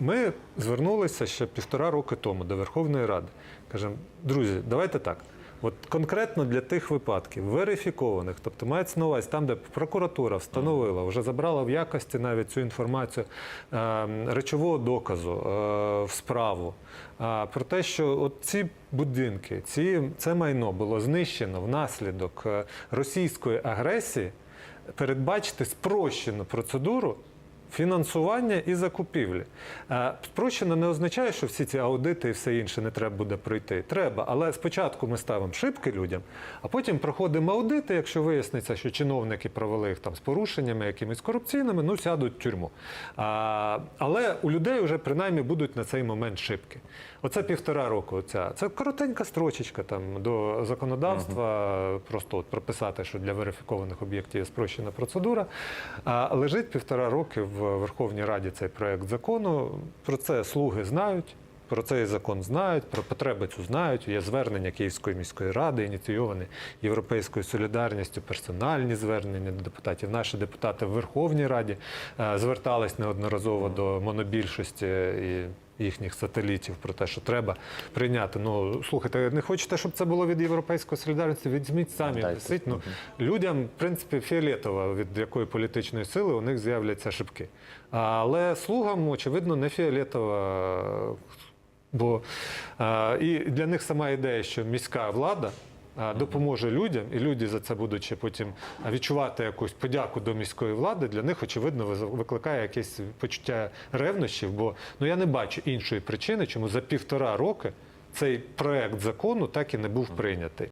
Ми звернулися ще півтора роки тому до Верховної Ради. Кажемо, друзі, давайте так. От конкретно для тих випадків верифікованих, тобто мається на увазі там, де прокуратура встановила, вже забрала в якості навіть цю інформацію е, речового доказу е, в справу е, про те, що от ці будинки, ці, це майно було знищено внаслідок російської агресії, передбачити спрощену процедуру фінансування і закупівлі. Е, Спрощено не означає, що всі ці аудити і все інше не треба буде пройти. Треба, але спочатку ми ставимо шибки людям, а потім проходимо аудити, якщо виясниться, що чиновники провели їх там з порушеннями, якимись корупційними, ну сядуть в тюрму. А, але у людей вже принаймні будуть на цей момент шибки. Оце півтора року. Ця це коротенька строчечка там до законодавства. Просто от прописати, що для верифікованих об'єктів є спрощена процедура. А лежить півтора роки в Верховній Раді цей проект закону. Про це слуги знають. Про цей закон знають, про потреби цю знають. Є звернення Київської міської ради, ініційовані Європейською солідарністю, персональні звернення до депутатів. Наші депутати в Верховній Раді е, звертались неодноразово до монобільшості і їхніх сателітів про те, що треба прийняти. Ну слухайте, не хочете, щоб це було від Європейської солідарності? Візьміть самі. Висить. Ну, людям, в принципі, фіолетово, від якої політичної сили у них з'являться шибки. Але слугам, очевидно, не фіолетово. Бо е, і для них сама ідея, що міська влада допоможе людям, і люди за це будучи потім відчувати якусь подяку до міської влади, для них очевидно викликає якесь почуття ревнощів. Бо ну я не бачу іншої причини, чому за півтора роки цей проект закону так і не був прийнятий.